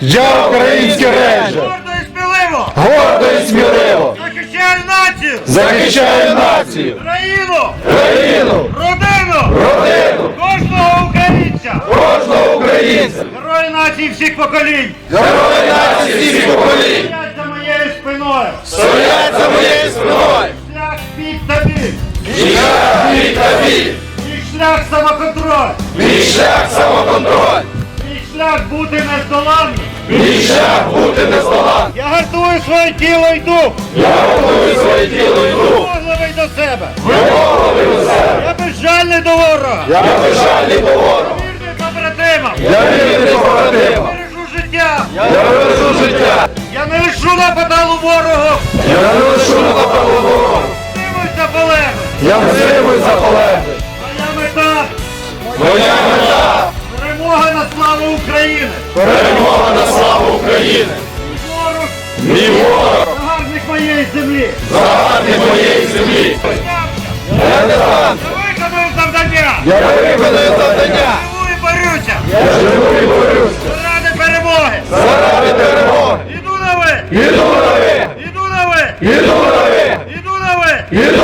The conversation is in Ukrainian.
Я український рейнджер! Гордо і сміливо! Гордо і сміливо! Захищаю націю! Захищаю націю! Країну! Країну! Родину! Родину! Кожного українця! Кожного українця! Герої нації всіх поколінь! Герої нації всіх поколінь! Стоять за моєю спиною! Стоять за моєю спиною! Шлях під тобі! Шлях мій тобі! Мій шлях самоконтроль! Мій шлях самоконтроль! Мій шлях бути нездоланним! Шлях бути нездоланним! Я гартую своє тіло і дух! Я готую своє тіло і дух! Вимогливий до себе! Вимогливий до себе! Я безжальний до ворога! Я безжальний до ворога! Вірний побратимам! Я вірний побратимам! Бережу життя! Я бережу життя! Я не лишу на поталу ворогу! Я не лишу на запалу ворога! Стримуйся полеглих! Я взимую за полеглих! Моя мета! Моя мета! Перемога на славу України! Перемога на України! Мій ворог! Загарбник моєї землі! Загарбник моєї землі! Я виконую завдання! Я виконую завдання! Живу і борюся! Я живу і борюся! Заради перемоги! Заради перемоги! Іду на ви! Іду на ви! Іду на ви! Іду на ви! Іду на ви!